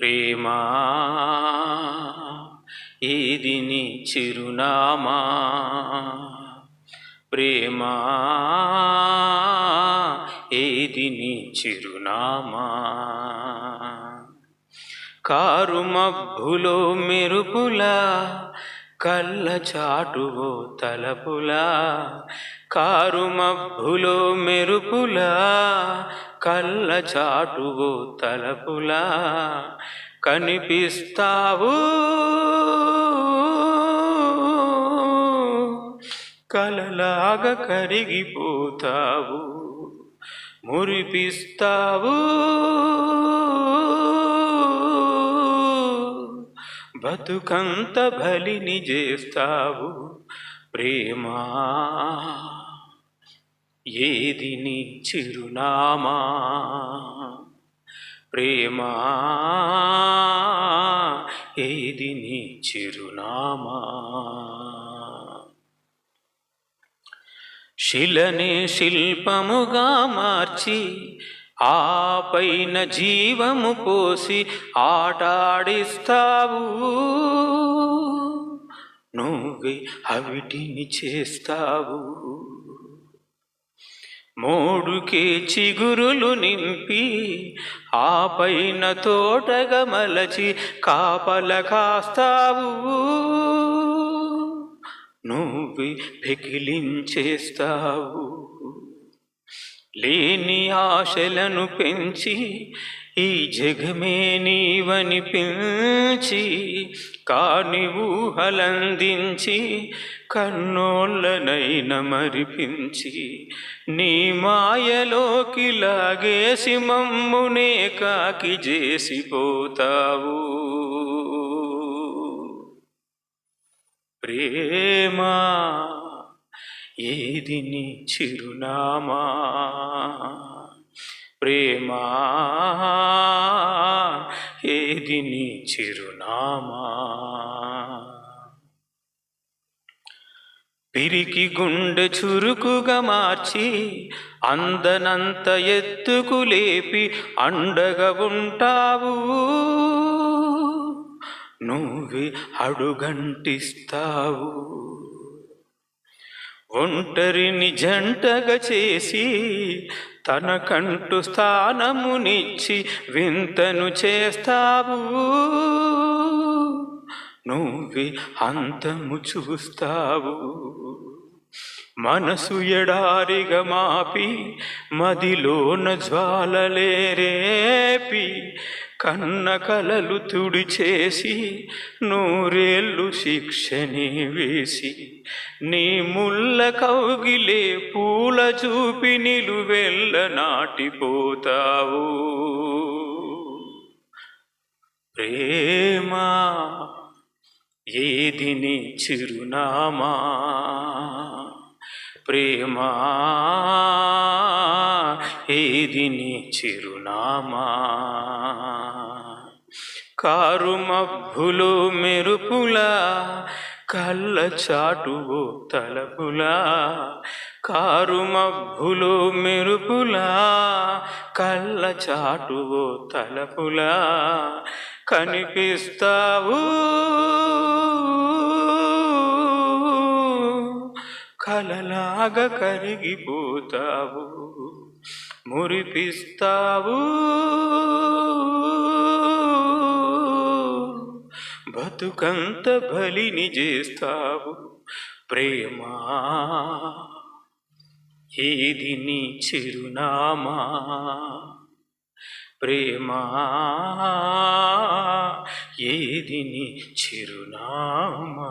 ప్రేమా ఇది నీ చిరునామా? ప్రేమా ఏది నీ చిరునామా? కారు మబ్బులో మెరుపులా కళ్ళ చాటువో తలపులా. కారు మబ్బులో మెరుపులా కళ్ళ చాటువు తలపులా కనిపిస్తావు. కలలాగా కరిగిపోతావు. మురిపిస్తావు. బతుకంత బలిని చేస్తావు ప్రేమా. ఏది నీ చిరునామా? ప్రేమా? ఏది నీ చిరునామా? శిలనే శిల్పముగా మార్చి ఆ పైన జీవము పోసి ఆటాడిస్తావు. నువ్వే అవిటిని చేస్తావు. మోడుకే చిగురులు నింపి ఆ పైన తోటగా మలచి కాపల కాస్తావు. నువ్వు పెకిలించేస్తావు. లేని ఆశలను పెంచి ఈ జగమే నీవని పిలిచి కాని ఊహలందించి కన్నోళ్ళనైన మరిపించి నీ మాయలోకి లాగేసి మమ్మునే కాకి చేసిపోతావు. ప్రేమా ఏది నీ చిరునామా? ప్రేమా ఏది నీ చిరునామా. పిరికి గుండె చురుకుగా మార్చి అందనంత ఎత్తుకు లేపి అండగా ఉంటావు. నువ్వే అడుగంటిస్తావు. ఒంటరిని జంటగా చేసి తనకంటూ స్థానమునిచ్చి వింతను చేస్తావు. నువ్వే అంతము చూస్తావు. మనసు ఎడారిగా మాపి మదిలోన జ్వాలలే రేపి కన్న కలలు తుడిచేసి నూరేళ్ళు శిక్షని వేసి నీ ముళ్ళ కౌగిలే పూల చూపి నిలువెల్ల నాటిపోతావు. ప్రేమా ఏది నీ చిరునామా? ప్రేమా ఏది నీ చిరునామా. కారు మబ్బులు మెరుపులా కళ్ళ చాటు తలపులా. కారు మబ్బులు మెరుపులా కళ్ళ చాటు తలపులా. కనిపిస్తావు కలలాగా కరిగిపోతావు. మురిపిస్తావు. బతుకంత బలిని చేస్తావు. ప్రేమా ఏది నీ చిరునామా? ప్రేమా ఏది నీ చిరునామా?